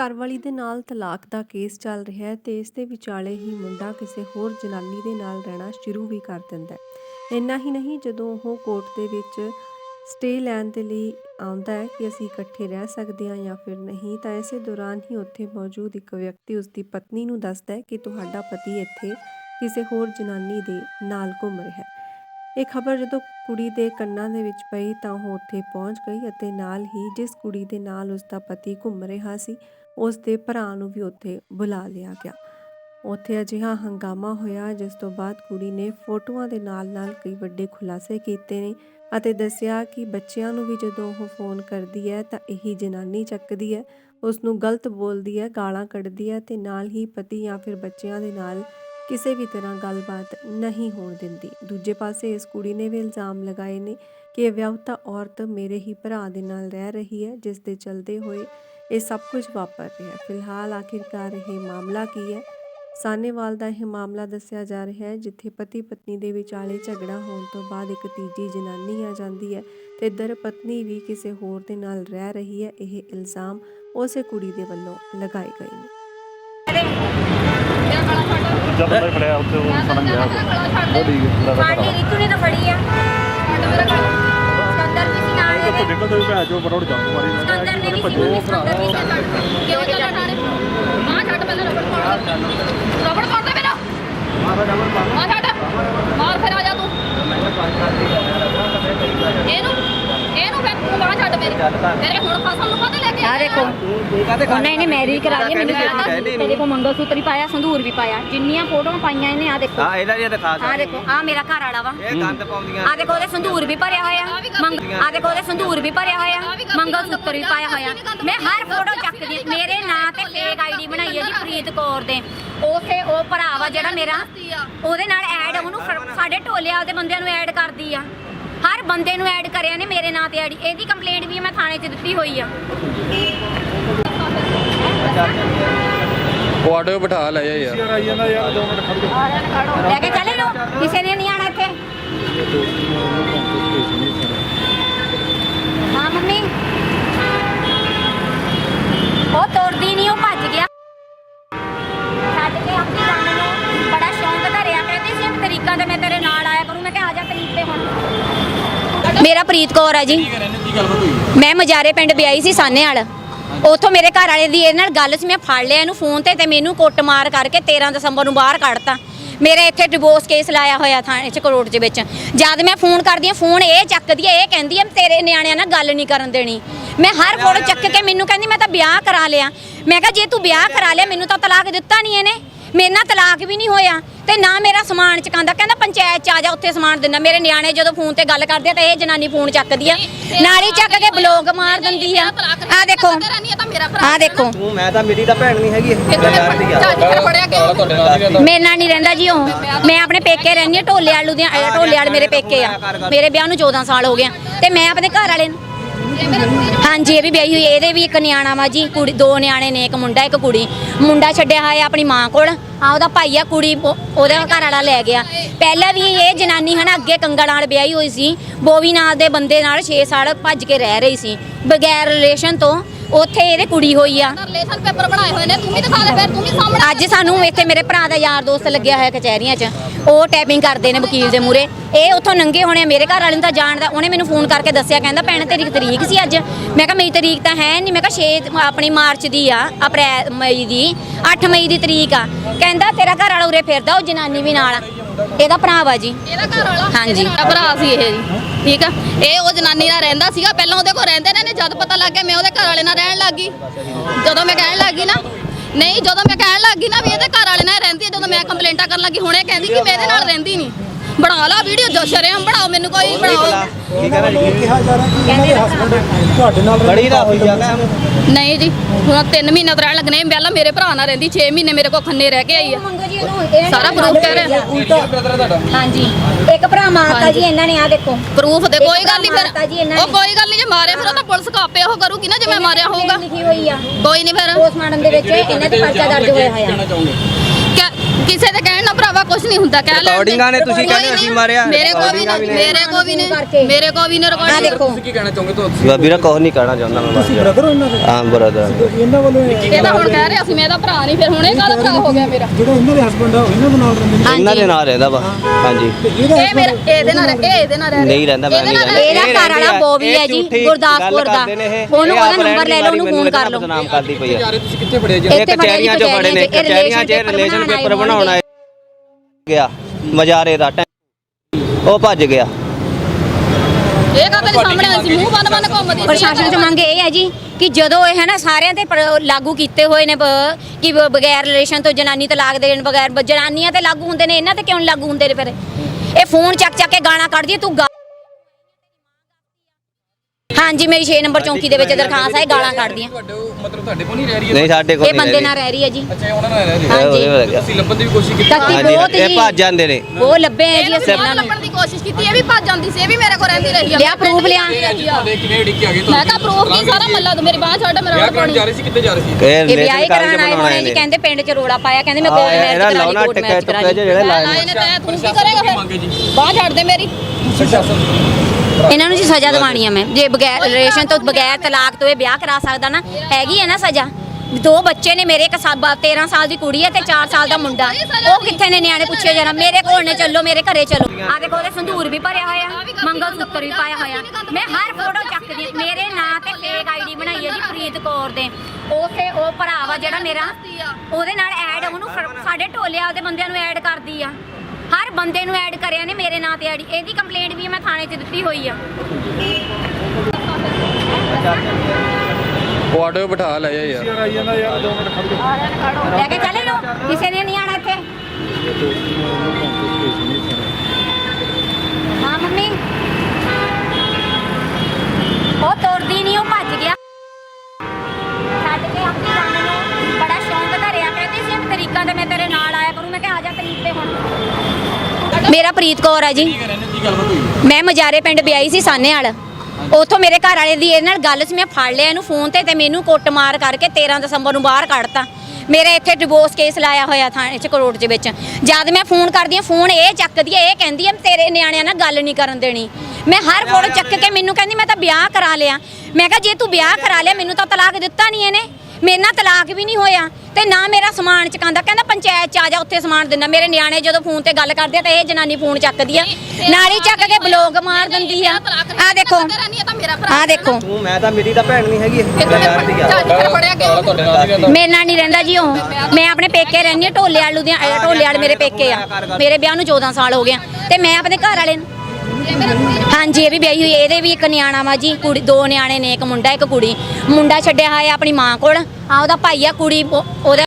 ਘਰਵਾਲੀ ਦੇ ਨਾਲ ਤਲਾਕ ਦਾ ਕੇਸ ਚੱਲ ਰਿਹਾ ਹੈ ਤੇ ਇਸ ਦੇ ਵਿਚਾਲੇ ਹੀ ਮੁੰਡਾ ਕਿਸੇ ਹੋਰ ਜਨਾਨੀ ਦੇ ਨਾਲ ਰਹਿਣਾ ਸ਼ੁਰੂ ਵੀ ਕਰ ਦਿੰਦਾ ਹੈ। ਇੰਨਾ ਹੀ ਨਹੀਂ, ਜਦੋਂ ਉਹ ਕੋਰਟ ਦੇ ਵਿੱਚ ਸਟੇ ਲੈਣ ਦੇ ਲਈ ਆਉਂਦਾ ਹੈ ਕਿ ਅਸੀਂ ਇਕੱਠੇ ਰਹਿ ਸਕਦੇ ਹਾਂ ਜਾਂ ਫਿਰ ਨਹੀਂ, ਤਾਂ ਇਸੇ ਦੌਰਾਨ ਹੀ ਉੱਥੇ ਮੌਜੂਦ ਇੱਕ ਵਿਅਕਤੀ ਉਸ ਦੀ ਪਤਨੀ ਨੂੰ ਦੱਸਦਾ ਹੈ ਕਿ ਤੁਹਾਡਾ ਪਤੀ ਇੱਥੇ ਕਿਸੇ ਹੋਰ ਜਨਾਨੀ ਦੇ ਨਾਲ ਘੁੰਮ ਰਿਹਾ ਹੈ। ਇਹ ਖਬਰ ਜਦੋਂ ਕੁੜੀ ਦੇ ਕੰਨਾਂ ਦੇ ਵਿੱਚ ਪਈ ਤਾਂ ਉਹ ਉੱਥੇ ਪਹੁੰਚ ਗਈ ਅਤੇ ਨਾਲ ਹੀ ਜਿਸ ਕੁੜੀ ਦੇ ਨਾਲ ਉਸ ਦਾ ਪਤੀ ਘੁੰਮ ਰਿਹਾ ਸੀ ਉਸ ਦੇ ਭਰਾ ਨੂੰ ਵੀ ਉੱਥੇ ਬੁਲਾ ਲਿਆ ਗਿਆ। ਉੱਥੇ ਅਜਿਹਾ ਹੰਗਾਮਾ ਹੋਇਆ, ਜਿਸ ਤੋਂ ਬਾਅਦ ਕੁੜੀ ਨੇ ਫੋਟੋਆਂ ਦੇ ਨਾਲ-ਨਾਲ ਕਈ ਵੱਡੇ ਖੁਲਾਸੇ ਕੀਤੇ ਨੇ ਅਤੇ ਦੱਸਿਆ ਕਿ ਬੱਚਿਆਂ ਨੂੰ ਵੀ ਜਦੋਂ ਉਹ ਫੋਨ ਕਰਦੀ ਹੈ ਤਾਂ ਇਹੀ ਜਨਾਨੀ ਚੱਕਦੀ ਹੈ ਉਸ ਨੂੰ ਗਲਤ ਬੋਲਦੀ ਹੈ, ਗਾਲਾਂ ਕੱਢਦੀ ਹੈ ਤੇ ਨਾਲ ਹੀ ਪਤੀ ਜਾਂ ਫਿਰ ਬੱਚਿਆਂ ਦੇ ਨਾਲ ਕਿਸੇ ਵੀ ਤਰ੍ਹਾਂ ਗੱਲਬਾਤ ਨਹੀਂ ਹੋਣ ਦਿੰਦੀ। ਦੂਜੇ ਪਾਸੇ ਇਸ ਕੁੜੀ ਨੇ ਵੀ ਇਲਜ਼ਾਮ ਲਗਾਏ ਨੇ ਕਿ ਵਿਆਹੁਤਾ ਔਰਤ ਮੇਰੇ ਹੀ ਭਰਾ ਦੇ ਨਾਲ ਰਹਿ ਰਹੀ ਹੈ, ਜਿਸ ਦੇ ਚਲਦੇ ਹੋਏ ਇਹ ਸਭ ਕੁਝ ਵਾਪਰ ਰਿਹਾ ਹੈ। ਫਿਲਹਾਲ ਆਖਿਰਕਾਰ ਇਹ ਮਾਮਲਾ ਕੀ ਹੈ? ਸਾਨੇਵਾਲ ਦਾ ਇਹ ਮਾਮਲਾ ਦੱਸਿਆ ਜਾ ਰਿਹਾ ਹੈ ਜਿੱਥੇ ਪਤੀ ਪਤਨੀ ਦੇ ਵਿਚਾਲੇ ਝਗੜਾ ਹੋਣ ਤੋਂ ਬਾਅਦ ਇੱਕ ਤੀਜੀ ਜਨਾਨੀ ਆ ਜਾਂਦੀ ਹੈ ਤੇ ਦਰ ਪਤਨੀ ਵੀ ਕਿਸੇ ਹੋਰ ਦੇ ਨਾਲ ਰਹਿ ਰਹੀ ਹੈ। ਇਹ ਇਲਜ਼ਾਮ ਉਸੇ ਕੁੜੀ ਦੇ ਵੱਲੋਂ ਲਗਾਏ ਗਏ ਨੇ। ਦੂਜਾ ਬੰਦਾ ਹੀ ਫੜਿਆ ਉੱਥੇ ਉਹ ਫੜਨ ਗਿਆ ਉਹ ਠੀਕ ਹੈ ਪੂਰਾ ਸਾਡੀ ਰੀਤੂ ਨੇ ਤਾਂ ਫੜੀ ਆ। ਸਕੰਦਰ ਤੇ ਇਹਦੇ ਨਿਕਲ ਤੇ ਭੈ ਜੋ ਬੜੋੜ ਜਾਂਗ ਮਾਰੀ ਕਿਹਾ ਸਕੰਦਰ ਨੇ ਵੀ ਭੱਜੇ। ਸੀ ਕਿਉਂ ਚੱਲ ਠਾਣੇ ਮਾਂ ਛੱਡ ਪਹਿਲਾਂ ਰਬੜ ਪਾੜ ਰਬੜ ਪਾੜ ਦੇ ਮੇਰਾ। ਮਾਂ ਛੱਡ। ਮਾਰ ਫਿਰ ਆ ਜਾ ਤੂੰ। ਇਹਨੂੰ ਇਹਨੂੰ ਫਿਰ ਤੂੰ ਮਾਂ ਛੱਡ ਮੇਰੀ। ਤੇਰੇ ਹੁਣ ਫਸਲ ਨੂੰ ਕਾਹਦੇ ਲੈ ਕੇ ਆ? ਦੇਖੋ ਉਹਨਾਂ ਇਹਨੇ ਮੈਰਿਜ ਕਰਾ ਲਈ ਮੈਨੂੰ ਕਹਿੰਦੇ ਤੇਰੇ ਕੋ ਮੰਗਲਸੂਤਰ ਵੀ ਪਾਇਆ ਸੰਧੂਰ ਵੀ ਪਾਇਆ। ਜਿੰਨੀਆਂ ਫੋਟੋਆਂ ਪਾਈਆਂ ਇਹਨੇ ਆ ਦੇਖੋ। ਹਾਂ ਇਹਦਾ ਵੀ ਦਿਖਾ ਆ ਸਕਦੇ। ਦੇਖੋ ਆ ਮੇਰਾ ਘਰ ਵਾਲਾ ਵਾ। ਇਹ ਗੰਦ ਪਾਉਂਦੀਆਂ। ਆ ਦੇਖੋ ਉਹਦੇ ਸੰਧੂਰ ਵੀ ਭਰਿਆ ਹੋਇਆ। ਮੰਗ ਆ ਦੇਖੋ ਉਹਦੇ ਸੰਧੂਰ ਵੀ ਭਰਿਆ ਹੋਇਆ। ਮੰਗਲਸੂਤਰ ਵੀ ਪਾਇਆ ਹੋਇਆ। ਮੈਂ ਹਰ ਫੋਟੋ ਚੱਕਦੀ ਮੇਰੇ ਨਾਂ ਤੇ ਫੇਕ ਆਈਡੀ ਬਣਾਈ ਹੈ ਜੀ ਪ੍ਰੀਤ ਕੌਰ ਦੇ। ਉਥੇ ਉਹ ਭਰਾ ਵਾ ਜਿਹੜਾ ਮੇਰਾ ਉਹਦੇ ਨਾਲ ਐਡ ਉਹਨੂੰ ਸਾਡੇ ਢੋਲਿਆ ਉਹਦੇ ਬੰਦਿਆਂ ਨੂੰ ਐਡ ਕਰਦੀ ਆ। ਹਰ ਬੰਦੇ ਨੂੰ ਐਡ ਕਰਿਆ ਨੇ ਮੇਰੇ ਨਾਂ ਤੇ ਆਈਡੀ ਇਹਦੀ ਕੰਪਲੇਂਟ ਵੀ ਮੈਂ ਥਾਣੇ 'ਚ ਦਿੱਤੀ ਹੋਈ ਆ। ਉਹ ਆਟੋ ਬਿਠਾ ਲੈ ਜਾ ਯਾਰ। ਯਾਰ ਆਈ ਜਾਂਦਾ ਯਾਰ ਦੋ ਮਿੰਟ ਖੜ ਜਾ ਲੈ ਕੇ ਚੱਲੇ ਲੋ ਕਿਸੇ ਨੇ ਨਹੀਂ ਆਣਾ ਇੱਥੇ। ਹਾਂ ਮੰਮੀ ਉਹ ਤੋੜਦੀ ਨਹੀਂ ਉਹ ਭੱਜ ਗਿਆ ਛੱਡ ਕੇ ਆਪਣੀ ਜਾਨ ਨੂੰ ਬੜਾ ਸ਼ੌਂਕ ਧਰਿਆ ਕਹਿੰਦੀ ਸੀ ਇੱਕ ਤਰੀਕਾ ਤੇ ਮੈਂ ਤੇਰੇ ਨਾਲ ਆਇਆ ਕਰੂੰ ਮੈਂ ਕਿਹਾ ਆ ਜਾ ਤਰੀਕ ਤੇ ਪ੍ਰੀਤ ਕੌਰ ਆ ਜੀ। ਮੈਂ ਮਜਾਰੇ ਪਿੰਡ ਵਿਆਹੀ ਸੀ ਸਾਨੇ ਵਾਲ ਉਥੋਂ ਮੇਰੇ ਘਰ ਵਾਲੇ ਦੀ ਇਹਦੇ ਨਾਲ ਗੱਲ ਸੀ ਮੈਂ ਫੜ ਲਿਆ ਇਹਨੂੰ ਫੋਨ ਤੇ ਤੇ ਮੈਨੂੰ ਕੁੱਟਮਾਰ ਕਰਕੇ 13 ਦਸੰਬਰ ਨੂੰ ਬਾਹਰ ਕੱਢਤਾ। ਮੇਰੇ ਇੱਥੇ ਡਿਵੋਰਸ ਕੇਸ ਲਾਇਆ ਹੋਇਆ ਥਾਣੇ ਚ ਕਰੋੜ ਦੇ ਵਿੱਚ। ਜਦ ਮੈਂ ਫੋਨ ਕਰਦੀ ਆ ਫੋਨ ਇਹ ਚੱਕਦੀ ਆ ਇਹ ਕਹਿੰਦੀ ਆ ਤੇਰੇ ਨਿਆਣਿਆਂ ਨਾਲ ਗੱਲ ਨਹੀਂ ਕਰਨ ਦੇਣੀ। ਮੈਂ ਹਰ ਫੋਟੋ ਚੱਕ ਕੇ ਮੈਨੂੰ ਕਹਿੰਦੀ ਮੈਂ ਤਾਂ ਵਿਆਹ ਕਰਾ ਲਿਆ। ਮੈਂ ਕਿਹਾ ਜੇ ਤੂੰ ਵਿਆਹ ਕਰਾ ਲਿਆ ਮੈਨੂੰ ਤਾਂ ਤਲਾਕ ਦਿੱਤਾ ਨਹੀਂ ਇਹਨੇ। ਮੇਰੇ ਨਾਲ ਤਲਾਕ ਵੀ ਨਹੀਂ ਹੋਇਆ। ਤੇ ਨਾ ਮੇਰਾ ਸਮਾਨ ਚਕਾਉਂਦਾ। ਕਹਿੰਦਾ ਪੰਚਾਇਤ ਚ ਆ ਜਾ ਉੱਥੇ ਸਮਾਨ ਦਿੰਦਾ। ਮੇਰੇ ਨਿਆਣੇ ਜਦੋਂ ਫੋਨ ਤੇ ਗੱਲ ਕਰਦੇ ਆ ਤਾਂ ਇਹ ਜਨਾਨੀ ਫੋਨ ਚੱਕਦੀ ਆ। ਨਾਲੀ ਚੱਕ ਕੇ ਬਲੌਗ ਮਾਰ ਦਿੰਦੀ ਆ। ਆ ਦੇਖੋ। ਆ ਦੇਖੋ। ਤੂੰ ਮੈਂ ਤਾਂ ਮੇਰੀ ਤਾਂ ਭੈਣ ਨਹੀਂ ਹੈਗੀ। ਮੇਰੇ ਨਾਲ? ਨਹੀਂ ਰਹਿੰਦਾ ਜੀ ਉਹ। ਮੈਂ ਆਪਣੇ ਪੇਕੇ ਰਹਿੰਦੀ ਆ ਢੋਲੇ ਵਾਲੂ ਦੀਆਂ ਢੋਲੇ ਵਾਲੇ ਮੇਰੇ ਪੇਕੇ ਆ। ਮੇਰੇ ਵਿਆਹ ਨੂੰ 14 ਸਾਲ ਹੋ ਗਏ ਆ। ਤੇ ਮੈਂ ਆਪਣੇ ਘਰ ਵਾਲੇ ਨੂੰ ਹਾਂਜੀ, ਇਹ ਵੀ ਵਿਆਹੀ ਹੋਈ ਹੈ। ਇਹਦੇ ਵੀ ਇੱਕ ਨਿਆਣਾ ਵਾ ਜੀ, ਕੁੜੀ, ਦੋ ਨਿਆਣੇ ਨੇ, ਇੱਕ ਮੁੰਡਾ, ਇੱਕ ਕੁੜੀ। ਮੁੰਡਾ ਛੱਡਿਆ ਹੋਇਆ ਆਪਣੀ ਮਾਂ ਕੋਲ। ਆ ਉਹਦਾ ਭਾਈ ਆ, ਕੁੜੀ, ਉਹ- ਉਹਦਾ ਘਰ ਵਾਲਾ ਲੈ ਗਿਆ। ਪਹਿਲਾਂ ਵੀ ਇਹ ਜਨਾਨੀ ਹਨਾ, ਅੱਗੇ ਕੰਗਾ ਨਾਲ ਵਿਆਹੀ ਹੋਈ ਸੀ। ਬੋਵੀ ਨਾਲ ਦੇ ਬੰਦੇ ਨਾਲ 6 ਸਾਲ ਭੱਜ ਕੇ ਰਹਿ ਰਹੀ ਸੀ। ਬਗੈਰ ਰਿਲੇਸ਼ਨ ਤੋਂ ਉੱਥੇ ਇਹਦੇ ਕੁੜੀ ਹੋਈ ਆ। ਰਿਲੇਸ਼ਨ ਪੇਪਰ ਬਣਾਏ ਹੋਏ ਨੇ ਤੂੰ ਵੀ ਦਿਖਾ ਦੇ ਫਿਰ ਤੂੰ ਵੀ ਸਾਹਮਣੇ ਅੱਜ ਸਾਨੂੰ ਇੱਥੇ ਮੇਰੇ ਭਰਾ ਦਾ ਯਾਰ ਦੋਸਤ ਲੱਗਿਆ ਹੋਇਆ ਕਚਹਿਰੀਆਂ 'ਚ। ਉਹ ਟੈਪਿੰਗ ਕਰਦੇ ਨੇ ਵਕੀਲ ਦੇ ਮੂਰੇ ਇਹ ਉੱਥੋਂ ਨੰਗੇ ਹੋਣੇ ਆ, ਮੇਰੇ ਘਰ ਵਾਲੇ ਨੂੰ ਤਾਂ ਜਾਣਦਾ ਉਹਨੇ ਮੈਨੂੰ ਫੋਨ ਕਰਕੇ ਦੱਸਿਆ ਕਹਿੰਦਾ ਭੈਣ ਤੇਰੀ ਤਰੀਕ ਸੀ ਅੱਜ। ਮੈਂ ਕਿਹਾ ਮੇਰੀ ਤਰੀਕ ਤਾਂ ਹੈ ਨਹੀਂ ਮੈਂ ਕਿਹਾ 6 ਆਪਣੀ ਮਾਰਚ ਦੀ ਆ ਅਪ੍ਰੈਲ ਮਈ ਦੀ 8 ਮਈ ਦੀ ਤਰੀਕ ਆ। ਕਹਿੰਦਾ ਤੇਰਾ ਘਰ ਵਾਲਾ ਉਰੇ ਫਿਰਦਾ ਉਹ ਜਨਾਨੀ ਵੀ ਨਾਲ ਆ। ਇਹਦਾ ਭਰਾ ਵਾ ਜੀ। ਇਹਦਾ ਘਰ ਵਾਲਾ? ਹਾਂਜੀ। ਭਰਾ ਸੀ ਇਹ ਜੀ। ਠੀਕ ਆ? ਇਹ ਉਹ ਜਨਾਨੀ ਨਾਲ ਰਹਿੰਦਾ ਸੀਗਾ, ਪਹਿਲਾਂ ਉਹਦੇ ਕੋਲ ਰਹਿੰਦੇ ਨੇ ਜਦ ਪਤਾ ਲੱਗ ਗਿਆ ਮੈਂ ਉਹਦੇ ਘਰ ਵਾਲੇ ਨਾਲ ਰਹਿਣ ਲੱਗੀ ਜਦੋਂ ਮੈਂ ਕਹਿਣ ਲੱਗੀ ਨਾ, ਨਹੀਂ, ਜਦੋਂ ਮੈਂ ਕਹਿਣ ਲੱਗੀ ਨਾ ਵੀ ਇਹਦੇ ਘਰ ਵਾਲੇ ਨਾਲ ਰਹਿੰਦੀ ਹੈ, ਜਦੋਂ ਮੈਂ ਕੰਪਲੇਂਟਾਂ ਕਰਨ ਲੱਗੀ, ਹੁਣੇ ਕਹਿੰਦੀ ਕਿ ਮੇਰੇ ਨਾਲ ਰਹਿੰਦੀ ਨਹੀਂ। ਬਣਾ ਲਾ ਵੀਡੀਓ ਜੋ ਸ਼ਰੇਆਮ ਬਣਾਓ ਮੈਨੂੰ ਕੋਈ ਬਣਾਓ। ਠੀਕ ਹੈ ਨਾ ਜੀ? ਕਿਹਾ ਜਾ ਰਿਹਾ? ਕਿ ਇਹਨਾਂ ਦੇ ਹਸਬੰਡ ਤੁਹਾਡੇ ਨਾਲ ਬੜੀ ਦਾ ਹੋਈ ਜਾਂਦਾ ਨਹੀਂ। ਜੀ ਹੁਣ 3 ਮਹੀਨੇ ਤੋਂ ਰਹਿਣ ਲੱਗਣੇ ਪਹਿਲਾਂ ਮੇਰੇ ਭਰਾ ਨਾਲ ਰਹਿੰਦੀ 6 ਮਹੀਨੇ ਮੇਰੇ ਕੋਲ ਖੰਨੇ ਰਹਿ ਕੇ ਆਈ ਆ। ਮੰਗੋ ਜੀ ਇਹਨੂੰ ਸਾਰਾ proof ਕਹਿ ਰਿਹਾ। ਹਾਂਜੀ ਇੱਕ ਭਰਾ ਮਾਰਤਾ ਜੀ ਇਹਨਾਂ ਨੇ ਆ ਦੇਖੋ। ਪ੍ਰੂਫ ਦੇ ਕੋਈ ਗੱਲ ਨਹੀਂ ਫਿਰ ਉਹ ਕੋਈ ਗੱਲ ਨਹੀਂ ਜੇ ਮਾਰਿਆ ਫਿਰ ਉਹ ਤਾਂ ਪੁਲਿਸ ਕਾਪੇ ਉਹ ਕਰੂਗੀ ਨਾ ਜੇ ਮੈਂ ਮਾਰਿਆ ਹੋਊਗਾ। ਲਿਖੀ ਹੋਈ ਆ। ਕੋਈ ਨਹੀਂ ਫਿਰ। ਪੋਸਟਮਾਰਟਮ ਦੇ ਵਿੱਚ ਇਹਨਾਂ ਤੇ ਪਰਚਾ ਦਰਜ ਹੋਇਆ ਹੋਇਆ। ਕਿਸੇ ਦੇ ਕਹਿਣ ਨਾਲ ਭਰਾਵਾ ਕੁਝ ਨਹੀਂ ਹੁੰਦਾ ਕਹਿ ਲੈਣ ਰਿਕਾਰਡਿੰਗਾਂ ਨੇ ਤੁਸੀਂ ਕਹਿੰਦੇ ਅਸੀਂ ਮਾਰਿਆ। ਮੇਰੇ ਕੋ ਵੀ ਨੇ ਮੇਰੇ ਕੋ ਵੀ ਨੇ ਮੇਰੇ ਕੋ ਵੀ ਨੇ ਰਿਕਾਰਡਿੰਗ ਦੇਖੋ। ਮੈਂ ਵੀਰਾ ਕੁਝ ਨਹੀਂ ਕਹਿਣਾ ਚਾਹੁੰਦਾ ਮੈਂ ਬਸ ਬ੍ਰਦਰ ਹੋ ਇਹਨਾਂ ਦੇ? ਹਾਂ ਬਰਦਰ ਇਹਨਾਂ ਵੱਲੋਂ ਇਹ- ਤਾਂ ਹੁਣ ਕਹਿ ਰਿਹਾ ਸੀ ਮੈਂ ਇਹਦਾ ਭਰਾ ਨਹੀਂ ਫਿਰ ਹੁਣ ਇਹ ਕਾਹਦਾ ਭਰਾ ਹੋ ਗਿਆ ਮੇਰਾ। ਜਿਹੜਾ ਇਹਨਾਂ ਦੇ ਹਸਬੰਡ ਆ ਉਹ ਇਹਨਾਂ ਦੇ ਨਾਲ ਰਹਿੰਦੇ ਨੇ। ਇਹਨਾਂ ਦੇ ਨਾਲ ਰਹਿੰਦਾ ਵਾ। ਹਾਂਜੀ। ਇਹ ਮੇਰਾ ਇਹਦੇ ਨਾਲ ਇਹ ਇਹਦੇ ਨਾਲ। ਨਹੀਂ ਰਹਿੰਦਾ ਮੈਂ ਨਹੀਂ ਰਹਿੰਦਾ। ਇਹਦਾ ਇਹ ਘਰ ਵਾਲਾ ਬੋਬੀ ਹੈ ਜੀ, ਗੁਰਦਾਸਪੁਰ ਗੱਲ ਦਾ। ਉਹਨੂੰ ਉਹਦਾ ਨੰਬਰ ਲੈ ਲਓ, ਉਹਨੂੰ ਫੋਨ ਕਰ ਲਓ। ਬਦਨਾਮ ਕਰਦੀ ਪਈ ਆ। ਤੁਸੀਂ ਕਿੱਥੇ ਫੜੇ ਜੀ ਇਹ ਕਚਹਿਰੀਆਂ ਚੋਂ ਫੜੇ ਨੇ ਕਚਹਿਰੀਆਂ ਚ, ਰਿਲੇਸ਼ਨ ਪੇਪਰ ਬਣਾਉਣ ਆਏ ਗਿਆ। ਮਜਾਰੇ ਦਾ ਉਹ ਭੱਜ ਗਿਆ। ਇਹ ਕਾਹਦੇ ਸਾਹਮਣੇ ਆਈ ਸੀ। ਮੂੰਹ ਬੰਦ ਬੰਦ ਘੁੰਮਦੀ ਸੀ। ਪ੍ਰਸ਼ਾਸਨ ਤੋਂ ਮੰਗ ਇਹ ਹੈ ਜੀ ਕਿ ਜਦੋਂ ਇਹ ਹੈ ਨਾ ਸਾਰਿਆਂ ਤੇ ਪਰ- ਲਾਗੂ ਕੀਤੇ ਹੋਏ ਨੇ ਬ- ਕਿ ਬ- ਬਗੈਰ ਰਿਲੇਸ਼ਨ ਤੋਂ ਜਨਾਨੀ ਤਲਾਕ ਦੇਣ ਬਗੈਰ ਬ- ਜਨਾਨੀਆਂ ਤੇ ਲਾਗੂ ਹੁੰਦੇ ਨੇ ਇਹਨਾਂ ਤੇ ਕਿਉਂ ਨੀ ਲਾਗੂ ਹੁੰਦੇ ਨੇ ਫਿਰ? ਇਹ ਫੋਨ ਚੱਕ ਚੱਕ ਕੇ ਗਾਣਾ ਕੱਢਦੀ ਹੈ, ਤੂੰ ਗਾ ਹਾਂਜੀ ਮੇਰੀ 6 ਨੰਬਰ ਚੌਂਕੀ ਦੇ ਵਿੱਚ ਦਰਖਾਸਤ ਹੈ ਇਹ ਗਾਲਾਂ ਕੱਢਦੀਆਂ। ਮਤਲਬ ਤੁਹਾਡੇ ਕੋਲ ਨਹੀਂ ਰਹਿ ਰਹੀ ਨਹੀਂ ਸਾਡੇ ਕੋਲ ਇਹ ਬੰਦੇ ਨਾਲ ਰਹਿ ਰਹੀ ਹੈ ਜੀ। ਅੱਛਾ ਉਹਨਾਂ ਨਾਲ ਰਹਿ ਰਹੀ ਹਾਂਜੀ। ਤੁਸੀਂ ਲੱਭਣ ਦੀ ਵੀ ਕੋਸ਼ਿਸ਼ ਕੀਤੀ ਹਾਂਜੀ ਬਹੁਤ ਇਹ ਜੀ ਭੱਜ ਜਾਂਦੇ ਨੇ। ਉਹ ਲੱਭੇ ਹੈ ਜੀ ਅਸੀਂ ਬਹੁਤ ਇਹਨਾਂ ਨੂੰ। ਲੱਭਣ ਦੀ ਕੋਸ਼ਿਸ਼ ਕੀਤੀ ਇਹ ਵੀ ਭੱਜ ਜਾਂਦੀ ਸੀ ਇਹ ਵੀ ਮੇਰੇ ਕੋਲ ਰਹਿੰਦੀ ਰਹੀ ਆ। ਲਿਆ proof ਲਿਆ। ਕਿਵੇਂ ਡਿੱਗ ਕੇ ਆ। ਗਏ ਮੈਂ ਕਿਹਾ ਪ੍ਰੂਫ ਕੀ ਸਾਰਾ ਮੱਲਾ ਤੂੰ ਮੇਰੀ ਬਾਹ ਛੱਡ ਮੇਰਾ ਪਾਣੀ ਜਾ ਰਹੇ ਸੀ ਕਿੱਥੇ ਜਾ ਰਹੇ ਸੀ? ਇਹ ਇਹ ਵਿਆਹ ਹੀ ਕਰਾਉਣ ਆਏ ਹੋਣੇ ਜੀ ਕਹਿੰਦੇ ਪਿੰਡ 'ਚ ਰੋੜਾ ਪਾਇਆ ਕਹਿੰਦੇ ਮੈਂ ਮੈਰਿਜ ਇਹਦਾ ਕਰਾ ਲਈ ਟਿਕਟ ਮੈਰਿਜ ਕਰਾ ਟੁੱਕੇ ਲਈ। ਜਿਹੜੇ ਲਾਏ ਲਾਏ ਨੇ। ਨੇ ਤੈਂ ਤੂੰ ਕੀ ਕਰੇਗਾ ਮੰਗੇ ਜੀ? ਫਿਰ ਬਾਹ ਛੱਡ ਦੇ ਮੇਰੀ। ਇਹਨਾਂ ਨੂੰ ਜੀ ਸਜ਼ਾ ਦਿਵਾਣੀ ਆ ਮੈਂ। ਜੇ ਬਗੈਰ ਰਿਲੇਸ਼ਨ ਤੋਂ ਬਗੈਰ ਤਲਾਕ ਤੋਂ ਇਹ ਵਿਆਹ ਕਰਾ ਸਕਦਾ ਨਾ ਹੈਗੀ ਹੈ ਨਾ ਸਜ਼ਾ। ਦੋ ਬੱਚੇ ਨੇ ਮੇਰੇ ਇੱਕ ਸਾਬਾ 13 ਸਾਲ ਦੀ ਕੁੜੀ ਹੈ ਤੇ 4 ਸਾਲ ਦਾ ਮੁੰਡਾ। ਉਹ ਕਿੱਥੇ ਨੇ ਨਿਆਣੇ ਪੁੱਛੇ ਜਰਾ? ਮੇਰੇ ਕੋਲ ਨੇ ਚੱਲੋ ਮੇਰੇ ਘਰੇ ਚੱਲੋ। ਆ ਦੇਖੋ ਉਹਦੇ ਸੰਧੂਰ ਵੀ ਭਰਿਆ ਹੋਇਆ ਮੰਗਲ ਸੂਤਰ ਵੀ ਪਾਇਆ ਹੋਇਆ। ਮੈਂ ਹਰ ਫੋਟੋ ਚੱਕਦੀ ਹਾਂ। ਮੇਰੇ ਨਾਂ ਤੇ ਫੇਕ ਆਈਡੀ ਬਣਾਈ ਹੈ ਜੀ ਪ੍ਰੀਤ ਕੌਰ ਦੇ। ਉਸੇ ਉਹ ਭਰਾ ਵਾ ਜਿਹੜਾ ਮੇਰਾ। ਉਹਦੇ ਨਾਲ ਐਡ ਉਹਨੂੰ ਸਾਡੇ ਟੋਲਿਆ ਉਹਦੇ ਬੰਦਿਆਂ ਨੂੰ ਐਡ ਕਰਦੀ ਆ। ਹਰ ਬੰਦੇ ਨੂੰ ਐਡ ਕਰਿਆ ਨੇ ਮੇਰੇ ਨਾਂ ਤੇ ਆਈਡੀ ਇਹਦੀ ਕੰਪਲੇਂਟ ਵੀ ਮੈਂ ਥਾਣੇ 'ਚ ਦਿੱਤੀ ਹੋਈ ਆ। ਉਹ ਆਟੋ ਬਿਠਾ ਲੈ ਜਾ ਯਾਰ ਆਈ ਜਾਂਦਾ ਯਾਰ 2 ਮਿੰਟ ਖੜ ਜਾ ਲੈ ਕੇ ਚੱਲੇ ਲੋ ਕਿਸੇ ਨੇ ਨਹੀਂ ਆਣਾ ਇੱਥੇ। ਹਾਂ ਮੰਮੀ। ਉਹ ਤੋੜਦੀ ਨਹੀਂ ਉਹ ਭੱਜ ਗਿਆ। ਛੱਡ ਕੇ ਆਪਣੀ ਜਾਨ ਨੂੰ ਬੜਾ ਸ਼ੌਂਕ ਧਰਿਆ ਕਹਿੰਦੀ ਸੀ ਇੱਕ ਤਰੀਕਾ ਤੇ ਮੈਂ ਤੇਰੇ ਨਾਲ ਆਇਆ ਕਰੂੰ ਮੈਂ ਕਿਹਾ ਆ ਜਾ ਤਰੀਕ ਤੇ ਹੁਣ ਮੇਰਾ ਪ੍ਰੀਤ ਕੌਰ ਹੈ ਜੀ। ਮੈਂ ਮਜਾਰੇ ਪਿੰਡ ਵਿਆਹੀ ਸੀ ਸਾਨੇ ਵਾਲ ਉੱਥੋਂ ਮੇਰੇ ਘਰ ਵਾਲੇ ਦੀ ਇਹਦੇ ਨਾਲ ਗੱਲ ਸੀ, ਮੈਂ ਫੜ ਲਿਆ ਇਹਨੂੰ ਫੋਨ ਤੇ ਤੇ ਮੈਨੂੰ ਕੁੱਟਮਾਰ ਕਰਕੇ 13 ਦਸੰਬਰ ਨੂੰ ਬਾਹਰ ਕੱਢਤਾ। ਮੇਰੇ ਇੱਥੇ ਡਿਵੋਰਸ ਕੇਸ ਲਾਇਆ ਹੋਇਆ ਥਾਣੇ ਚ ਕੋਰਟ ਦੇ ਵਿੱਚ। ਜਦ ਮੈਂ ਫੋਨ ਕਰਦੀ ਆ ਫੋਨ ਇਹ ਚੱਕਦੀ ਆ ਇਹ ਕਹਿੰਦੀ ਆ ਤੇਰੇ ਨਿਆਣਿਆਂ ਨਾਲ ਗੱਲ ਨਹੀਂ ਕਰਨ ਦੇਣੀ। ਮੈਂ ਹਰ ਫੋਟੋ ਚੱਕ ਕੇ ਮੈਨੂੰ ਕਹਿੰਦੀ, ਮੈਂ ਤਾਂ ਵਿਆਹ ਕਰਾ ਲਿਆ। ਮੈਂ ਕਿਹਾ, ਜੇ ਤੂੰ ਵਿਆਹ ਕਰਾ ਲਿਆ, ਮੈਨੂੰ ਤਾਂ ਤਲਾਕ ਦਿੱਤਾ ਨਹੀਂ ਇਹਨੇ। ਮੇਰੇ ਨਾਲ ਤਲਾਕ ਵੀ ਨਹੀਂ ਹੋਇਆ ਤੇ ਨਾ ਮੇਰਾ ਸਮਾਨ ਚਕਾਉਂਦਾ। ਕਹਿੰਦਾ ਪੰਚਾਇਤ ਚ ਆ ਜਾ ਉੱਥੇ ਸਮਾਨ ਦਿੰਦਾ। ਮੇਰੇ ਨਿਆਣੇ ਜਦੋਂ ਫੋਨ ਤੇ ਗੱਲ ਕਰਦੇ ਆ ਤਾਂ ਇਹ ਜਨਾਨੀ ਫੋਨ ਚੱਕਦੀ ਆ। ਨਾਲੀ ਚੱਕ ਕੇ ਬਲੌਗ ਮਾਰ ਦਿੰਦੀ ਆ। ਆ ਦੇਖੋ। ਆ ਦੇਖੋ। ਤੂੰ ਮੈਂ ਤਾਂ ਮੇਰੀ ਤਾਂ ਭੈਣ ਨਹੀਂ ਹੈਗੀ। ਦੀ ਦੀ ਮੇਰੇ ਨਾਲ ਨਹੀਂ ਰਹਿੰਦਾ ਜੀ ਉਹ। ਮੈਂ ਆਪਣੇ ਪੇਕੇ ਰਹਿੰਦੀ ਆ ਢੋਲੇ ਵਾਲੂ ਦੀਆਂ ਅਹ ਢੋਲੇ ਵਾਲੇ ਮੇਰੇ ਪੇਕੇ ਆ। ਮੇਰੇ ਵਿਆਹ ਨੂੰ 14 ਸਾਲ ਹੋ ਗਿਆ ਤੇ ਮੈਂ ਆਪਣੇ ਘਰ ਵਾਲੇ ਨੂੰ ਹਾਂਜੀ, ਇਹ ਵੀ ਵਿਆਹੀ ਹੋਈ ਹੈ। ਇਹਦੇ ਵੀ ਇੱਕ ਨਿਆਣਾ ਵਾ ਜੀ, ਕੁੜੀ, ਦੋ ਨਿਆਣੇ ਨੇ, ਇੱਕ ਮੁੰਡਾ, ਇੱਕ ਕੁੜੀ ਮੁੰਡਾ ਛੱਡਿਆ ਹੋਇਆ ਆਪਣੀ ਮਾਂ ਕੋਲ ਆ ਉਹਦਾ ਭਾਈ ਆ, ਕੁੜੀ, ਉਹ- ਉਹਦਾ